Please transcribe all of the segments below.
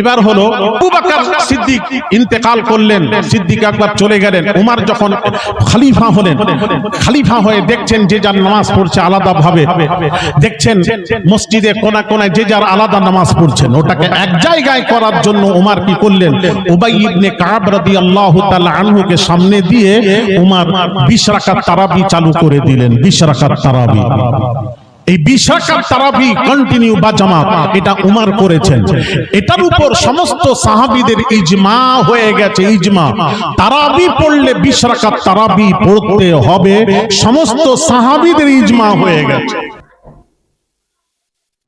এবার হলো সিদ্দিক ইন্তেকাল করলেন, সিদ্দিক একবার চলে গেলেন, উমার যখন খলিফা হলেন, খলিফা হয়ে দেখছেন যে যার নামাজ পড়ছে আলাদা ভাবে দেখছেন মসজিদে কোনা কোনায় যে যার আলাদা নামাজ পড়ছেন, ওটাকে এক জায়গায় করার জন্য উমার কি করলেন? উবাই ইবনে কাব রাদিয়াল্লাহু তাআলা আনহুকে সামনে দিয়ে উমার 20 রাকাত তারাবি চালু করে দিলেন 20 রাকাত তারাবি। এই বিশাখার তারাবি কন্টিনিউ বা জামাত, এটা উমার করেছেন। এটার উপর সমস্ত সাহাবীদের ইজমা হয়ে গেছে, ইজমা। তারাবি পড়লে বিশ রাকাত তারাবি পড়তে হবে, সমস্ত সাহাবীদের ইজমা হয়ে গেছে।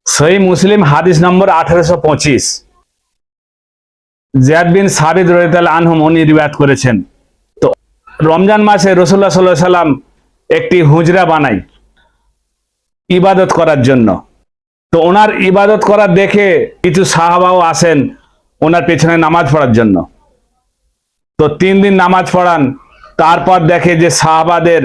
সহি মুসলিম হাদিস নম্বর আঠারোশো পঁচিশ। জিয়াদ বিন সাবিদ রহিতাল আনহুম উনি রিবায়াত করেছেন। তো রমজান মাসে রসুল্লাহ সাল্লাহ সাল্লাম একটি হুজরা বানাই। ইবাদত করার জন্য। তো ওনার ইবাদত করার দেখে কিছু সাহাবাও আসেন ওনার পেছনে নামাজ পড়ার জন্য। তো তিন দিন নামাজ পড়ান, তারপর দেখে যে সাহাবাদের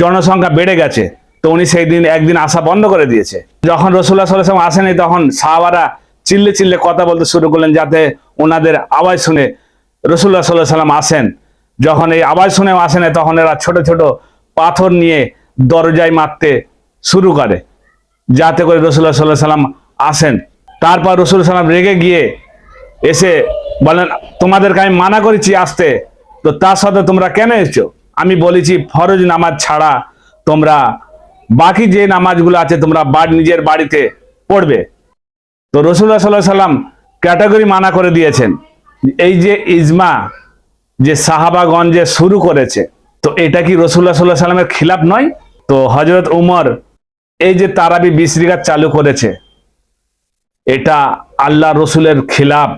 জনসংখ্যা বেড়ে গেছে। তো উনি সেই দিন একদিন আসা বন্ধ করে দিয়েছে। যখন রসুল্লাহ সাল্লাম আসেনি তখন সাহাবারা চিল্লে চিল্লে কথা বলতে শুরু করলেন যাতে ওনাদের আওয়াজ শুনে রসুল্লাহ সাল্লাহ সাল্লাম আসেন। যখন এই আওয়াজ শুনেও আসেন, তখন এরা ছোট ছোট পাথর নিয়ে দরজায় মারতে শুরু করে। যাতে করে রসুল্লাহ সাল্লাহ সাল্লাম আসেন। তারপর রসুল সাল্লাম রেগে গিয়ে এসে বলেন, তোমাদেরকে আমি মানা করেছি আসতে। তো তার সাথে তোমরা কেন এসছো? আমি বলেছি, ফরজ নামাজ ছাড়া তোমরা বাকি যে নামাজগুলো আছে, তোমরা নিজের বাড়িতে পড়বে। তো রসুল্লাহ সাল্লাহ সাল্লাম ক্যাটাগরি মানা করে দিয়েছেন। এই যে ইজমা, যে সাহাবাগঞ্জে শুরু করেছে, তো এটা কি রসুল্লাহ সাল্লাহ সাল্লামের খিলাফ নয়? তো হজরত উমর এই যে তারাবি বিশ চালু করেছে এটা আল্লাহ রসুলের খিলাফ